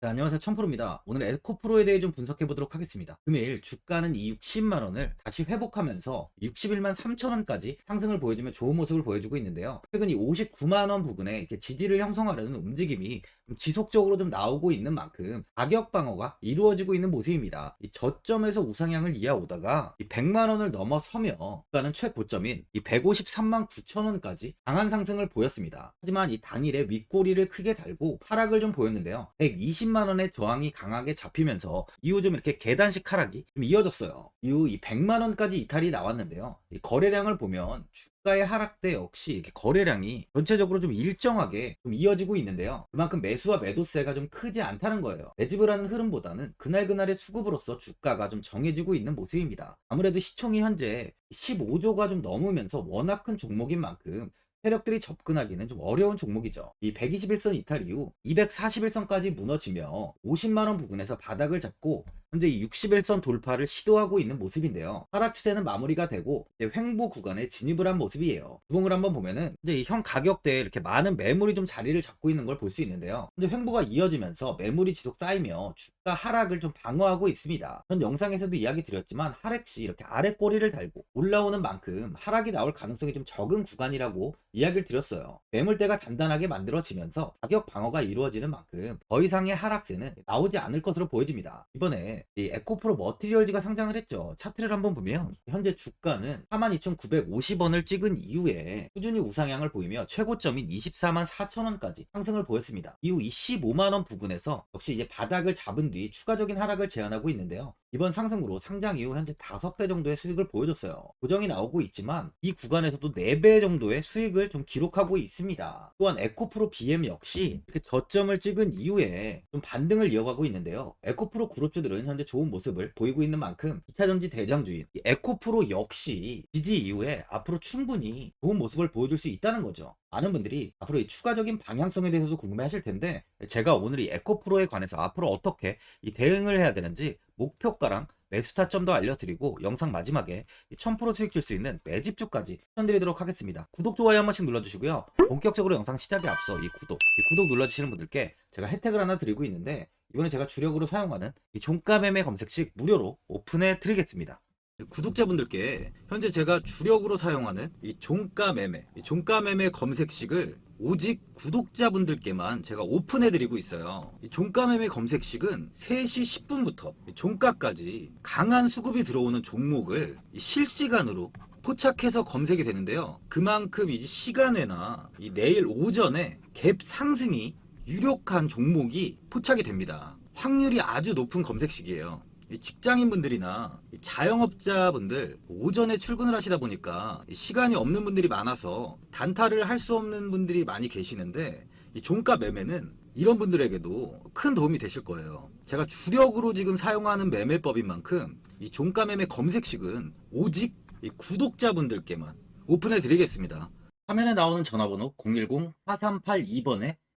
네, 안녕하세요. 천프로입니다. 오늘 에코프로에 대해 좀 분석해 보도록 하겠습니다. 금일 주가는 이 60만원을 다시 회복하면서 61만 3천원까지 상승을 보여주며 좋은 모습을 보여주고 있는데요. 최근 이 59만원 부근에 이렇게 지지를 형성하려는 움직임이 좀 지속적으로 좀 나오고 있는 만큼 가격 방어가 이루어지고 있는 모습입니다. 이 저점에서 우상향을 이어오다가 이 100만 원을 넘어서며 주가는 최고점인 이 153만 9천 원까지 강한 상승을 보였습니다. 하지만 이 당일에 윗꼬리를 크게 달고 하락을 좀 보였는데요. 120 10만 원의 저항이 강하게 잡히면서 이후 좀 이렇게 계단식 하락이 좀 이어졌어요. 이후 이 100만 원까지 이탈이 나왔는데요. 이 거래량을 보면 주가의 하락 때 역시 거래량이 전체적으로 좀 일정하게 좀 이어지고 있는데요. 그만큼 매수와 매도세가 좀 크지 않다는 거예요. 매집을 하는 흐름보다는 그날그날의 수급으로서 주가가 좀 정해지고 있는 모습입니다. 아무래도 시총이 현재 15조가 좀 넘으면서 워낙 큰 종목인 만큼 세력들이 접근하기는 좀 어려운 종목이죠. 이 121선 이탈 이후 241선까지 무너지며 50만원 부근에서 바닥을 잡고 현재 이 61선 돌파를 시도하고 있는 모습인데요. 하락 추세는 마무리가 되고 이제 횡보 구간에 진입을 한 모습이에요. 구봉을 한번 보면은 이제 이현 가격대에 이렇게 많은 매물이 좀 자리를 잡고 있는 걸 볼 수 있는데요. 현재 횡보가 이어지면서 매물이 지속 쌓이며 주가 하락을 좀 방어하고 있습니다. 전 영상에서도 이야기 드렸지만 하락 시 이렇게 아래 꼬리를 달고 올라오는 만큼 하락이 나올 가능성이 좀 적은 구간이라고 이야기를 드렸어요. 매물대가 단단하게 만들어지면서 가격 방어가 이루어지는 만큼 더 이상의 하락세는 나오지 않을 것으로 보여집니다. 이번에 이 에코프로 머티리얼즈가 상장을 했죠. 차트를 한번 보면 현재 주가는 42,950원을 찍은 이후에 꾸준히 우상향을 보이며 최고점인 24만 4천원까지 상승을 보였습니다. 이후 이 15만원 부근에서 역시 이제 바닥을 잡은 뒤 추가적인 하락을 제한하고 있는데요. 이번 상승으로 상장 이후 현재 5배 정도의 수익을 보여줬어요. 고정이 나오고 있지만 이 구간에서도 4배 정도의 수익을 좀 기록하고 있습니다. 또한 에코프로 BM 역시 이렇게 저점을 찍은 이후에 좀 반등을 이어가고 있는데요. 에코프로 그룹주들은 현재 좋은 모습을 보이고 있는 만큼 2차전지 대장주인 이 에코프로 역시 지지 이후에 앞으로 충분히 좋은 모습을 보여줄 수 있다는 거죠. 많은 분들이 앞으로 이 추가적인 방향성에 대해서도 궁금해 하실 텐데 제가 오늘 이 에코프로에 관해서 앞으로 어떻게 이 대응을 해야 되는지 목표가랑 매수 타점도 알려드리고 영상 마지막에 1000% 수익 줄 수 있는 매집주까지 추천드리도록 하겠습니다. 구독, 좋아요 한 번씩 눌러주시고요. 본격적으로 영상 시작에 앞서 이 구독, 이 구독 눌러주시는 분들께 제가 혜택을 하나 드리고 있는데 이번에 제가 주력으로 사용하는 이 종가 매매 검색식 무료로 오픈해 드리겠습니다. 구독자분들께 현재 제가 주력으로 사용하는 이 종가 매매, 이 종가 매매 검색식을 오직 구독자분들께만 제가 오픈해드리고 있어요. 이 종가 매매 검색식은 3시 10분부터 종가까지 강한 수급이 들어오는 종목을 이 실시간으로 포착해서 검색이 되는데요. 그만큼 이제 시간에나 이 내일 오전에 갭 상승이 유력한 종목이 포착이 됩니다. 확률이 아주 높은 검색식이에요. 이 직장인분들이나 이 자영업자분들 오전에 출근을 하시다 보니까 이 시간이 없는 분들이 많아서 단타를 할 수 없는 분들이 많이 계시는데 이 종가 매매는 이런 분들에게도 큰 도움이 되실 거예요. 제가 주력으로 지금 사용하는 매매법인 만큼 이 종가 매매 검색식은 오직 이 구독자분들께만 오픈해 드리겠습니다. 화면에 나오는 전화번호 010-4382번에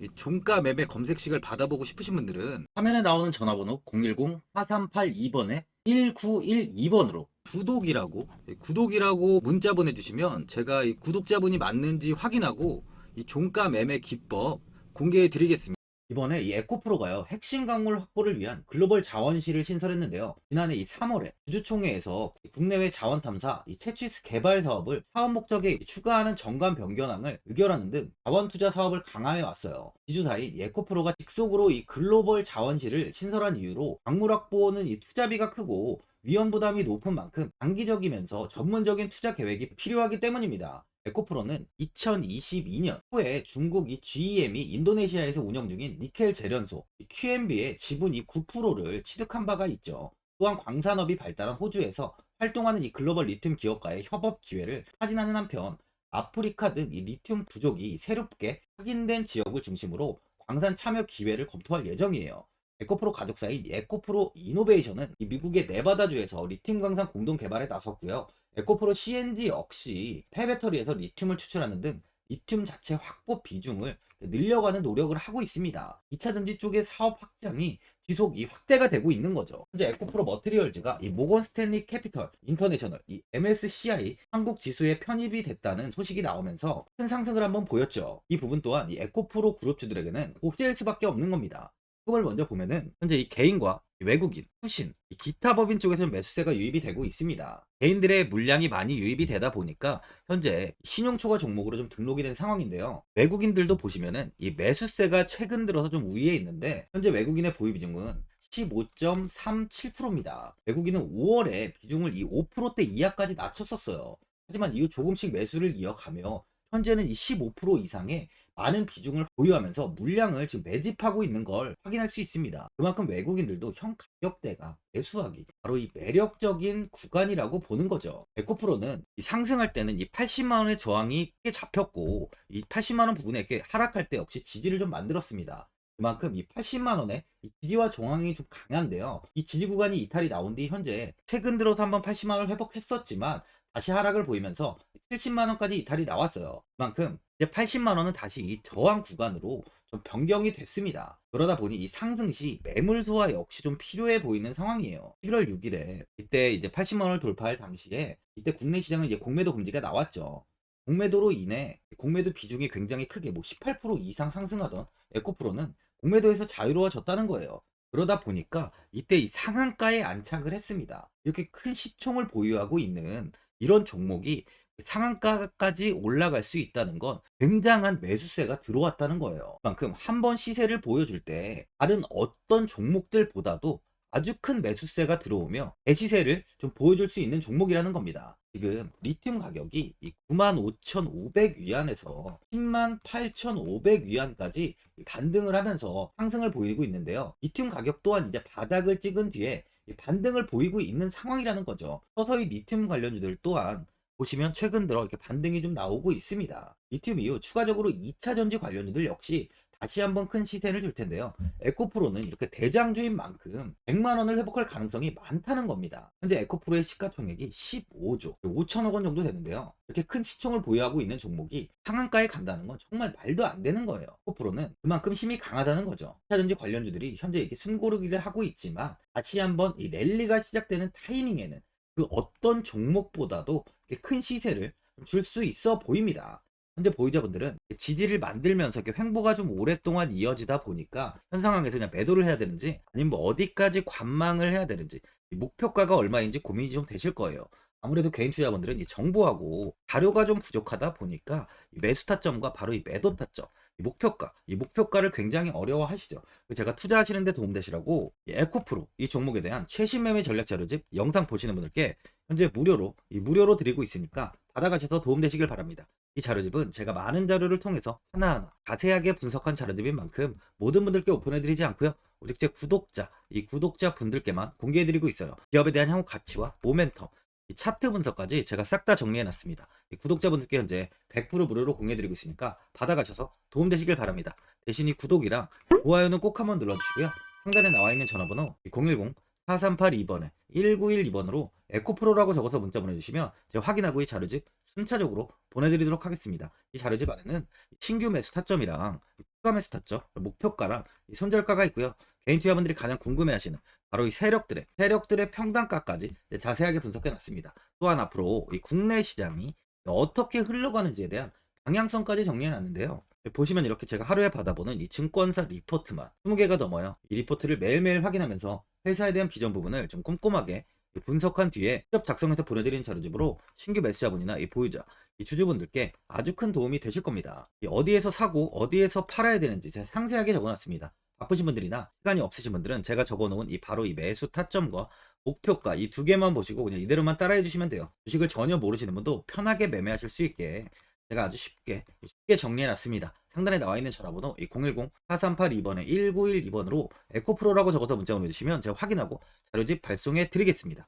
이 종가 매매 검색식을 받아보고 싶으신 분들은 화면에 나오는 전화번호 010-4382번에 1912번으로 구독이라고 예, 구독이라고 문자 보내주시면 제가 이 구독자분이 맞는지 확인하고 이 종가 매매 기법 공개해 드리겠습니다. 이번에 이 에코프로가요 핵심 광물 확보를 위한 글로벌 자원실을 신설했는데요. 지난해 이 3월에 주주총회에서 국내외 자원 탐사 이 채취스 개발 사업을 사업 목적에 추가하는 정관 변경안을 의결하는 등 자원 투자 사업을 강화해 왔어요. 지주사인 에코프로가 직속으로 이 글로벌 자원실을 신설한 이유로 광물 확보는 이 투자비가 크고 위험 부담이 높은 만큼 단기적이면서 전문적인 투자 계획이 필요하기 때문입니다. 에코프로는 2022년 후에 중국 이 GEM이 인도네시아에서 운영 중인 니켈 재련소 QMB의 지분 이 9%를 취득한 바가 있죠. 또한 광산업이 발달한 호주에서 활동하는 이 글로벌 리튬 기업과의 협업 기회를 타진하는 한편 아프리카 등 이 리튬 부족이 새롭게 확인된 지역을 중심으로 광산 참여 기회를 검토할 예정이에요. 에코프로 가족사인 에코프로 이노베이션은 이 미국의 네바다주에서 리튬 광산 공동 개발에 나섰고요. 에코프로 CNG 역시 폐배터리에서 리튬을 추출하는 등 리튬 자체 확보 비중을 늘려가는 노력을 하고 있습니다. 2차 전지 쪽의 사업 확장이 지속 이 확대가 되고 있는 거죠. 현재 에코프로 머티리얼즈가 이 모건 스탠리 캐피털 인터내셔널 이 MSCI 한국 지수에 편입이 됐다는 소식이 나오면서 큰 상승을 한번 보였죠. 이 부분 또한 이 에코프로 그룹주들에게는 호재일 수밖에 없는 겁니다. 을 먼저 보면은 현재 이 개인과 이 외국인, 후신, 이 기타 법인 쪽에서는 매수세가 유입이 되고 있습니다. 개인들의 물량이 많이 유입이 되다 보니까 현재 신용초과 종목으로 좀 등록이 된 상황인데요. 외국인들도 보시면은 이 매수세가 최근 들어서 좀 우위에 있는데 현재 외국인의 보유 비중은 15.37%입니다. 외국인은 5월에 비중을 이 5%대 이하까지 낮췄었어요. 하지만 이후 조금씩 매수를 이어가며 현재는 이15% 이상의 많은 비중을 보유하면서 물량을 지금 매집하고 있는 걸 확인할 수 있습니다. 그만큼 외국인들도 현 가격대가 매수하기 바로 이 매력적인 구간이라고 보는 거죠. 에코프로는 이 상승할 때는 이 80만 원의 저항이 꽤 잡혔고 이 80만 원 부근에 이렇게 하락할 때 역시 지지를 좀 만들었습니다. 그만큼 이 80만 원의 이 지지와 저항이 좀 강한데요. 이 지지 구간이 이탈이 나온 뒤 현재 최근 들어서 한번 80만 원을 회복했었지만 다시 하락을 보이면서 70만 원까지 이탈이 나왔어요. 그만큼 이제 80만 원은 다시 이 저항 구간으로 좀 변경이 됐습니다. 그러다 보니 이 상승 시 매물 소화 역시 좀 필요해 보이는 상황이에요. 11월 6일에 이때 이제 80만 원을 돌파할 당시에 이때 국내 시장은 이제 공매도 금지가 나왔죠. 공매도로 인해 공매도 비중이 굉장히 크게 뭐 18% 이상 상승하던 에코프로는 공매도에서 자유로워졌다는 거예요. 그러다 보니까 이때 이 상한가에 안착을 했습니다. 이렇게 큰 시총을 보유하고 있는 이런 종목이 상한가까지 올라갈 수 있다는 건 굉장한 매수세가 들어왔다는 거예요. 그만큼 한 번 시세를 보여줄 때 다른 어떤 종목들보다도 아주 큰 매수세가 들어오며 대시세를 좀 보여줄 수 있는 종목이라는 겁니다. 지금 리튬 가격이 95,500 위안에서 108,500 위안까지 반등을 하면서 상승을 보이고 있는데요. 리튬 가격 또한 이제 바닥을 찍은 뒤에 반등을 보이고 있는 상황이라는 거죠. 서서히 리튬 관련주들 또한 보시면 최근 들어 이렇게 반등이 좀 나오고 있습니다. 리튬 이후 추가적으로 2차 전지 관련주들 역시 다시 한번 큰 시세를 줄 텐데요. 에코프로는 이렇게 대장주인 만큼 100만 원을 회복할 가능성이 많다는 겁니다. 현재 에코프로의 시가총액이 15조 5천억 원 정도 되는데요. 이렇게 큰 시총을 보유하고 있는 종목이 상한가에 간다는 건 정말 말도 안 되는 거예요. 에코프로는 그만큼 힘이 강하다는 거죠. 2차 전지 관련주들이 현재 이렇게 숨고르기를 하고 있지만 다시 한번 이 랠리가 시작되는 타이밍에는 그 어떤 종목보다도 큰 시세를 줄 수 있어 보입니다. 현재 보유자분들은 지지를 만들면서 이렇게 횡보가 좀 오랫동안 이어지다 보니까 현 상황에서 그냥 매도를 해야 되는지 아니면 뭐 어디까지 관망을 해야 되는지 목표가가 얼마인지 고민이 좀 되실 거예요. 아무래도 개인 투자분들은 이 정보하고 자료가 좀 부족하다 보니까 매수 타점과 바로 이 매도 타점, 이 목표가, 이 목표가를 굉장히 어려워하시죠. 제가 투자하시는데 도움되시라고 이 에코프로 이 종목에 대한 최신 매매 전략 자료집 영상 보시는 분들께 현재 무료로 이 무료로 드리고 있으니까 받아가셔서 도움되시길 바랍니다. 이 자료집은 제가 많은 자료를 통해서 하나하나 자세하게 분석한 자료집인 만큼 모든 분들께 오픈해드리지 않고요. 오직 제 구독자, 이 구독자 분들께만 공개해드리고 있어요. 기업에 대한 향후 가치와 모멘텀, 이 차트 분석까지 제가 싹 다 정리해놨습니다. 이 구독자분들께 현재 100% 무료로 공개해드리고 있으니까 받아가셔서 도움되시길 바랍니다. 대신 이 구독이랑 좋아요는 꼭 한번 눌러주시고요. 상단에 나와 있는 전화번호 010 4382번에 1912번으로 에코프로라고 적어서 문자 보내주시면 제가 확인하고 이 자료집 순차적으로 보내드리도록 하겠습니다. 이 자료집 안에는 신규 매수 타점이랑 추가 매수 타점, 목표가랑 이 손절가가 있고요. 개인 투자분들이 가장 궁금해하시는 바로 이 세력들의 세력들의 평단가까지 네, 자세하게 분석해 놨습니다. 또한 앞으로 이 국내 시장이 어떻게 흘러가는지에 대한 방향성까지 정리해 놨는데요. 보시면 이렇게 제가 하루에 받아보는 이 증권사 리포트만 20개가 넘어요. 이 리포트를 매일매일 확인하면서 회사에 대한 비전 부분을 좀 꼼꼼하게 분석한 뒤에 직접 작성해서 보내드리는 자료집으로 신규 매수자분이나 이 보유자, 이 주주분들께 아주 큰 도움이 되실 겁니다. 이 어디에서 사고 어디에서 팔아야 되는지 제가 상세하게 적어놨습니다. 바쁘신 분들이나 시간이 없으신 분들은 제가 적어놓은 이 바로 이 매수 타점과 목표가 이 두 개만 보시고 그냥 이대로만 따라해 주시면 돼요. 주식을 전혀 모르시는 분도 편하게 매매하실 수 있게 제가 아주 쉽게 쉽게 정리해 놨습니다. 상단에 나와 있는 전화번호 010-4382번에 1912번으로 에코프로라고 적어서 문자 보내주시면 제가 확인하고 자료집 발송해 드리겠습니다.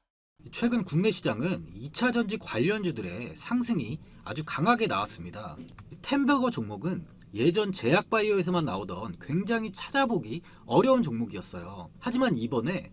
최근 국내 시장은 2차 전지 관련주들의 상승이 아주 강하게 나왔습니다. 템버거 종목은 예전 제약바이오에서만 나오던 굉장히 찾아보기 어려운 종목이었어요. 하지만 이번에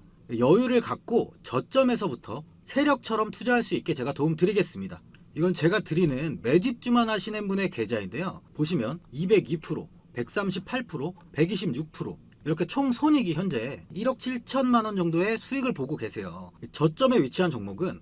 여유를 갖고 저점에서부터 세력처럼 투자할 수 있게 제가 도움 드리겠습니다. 이건 제가 드리는 매집주만 하시는 분의 계좌인데요. 보시면 202%, 138%, 126% 이렇게 총 손익이 현재 1억 7천만 원 정도의 수익을 보고 계세요. 저점에 위치한 종목은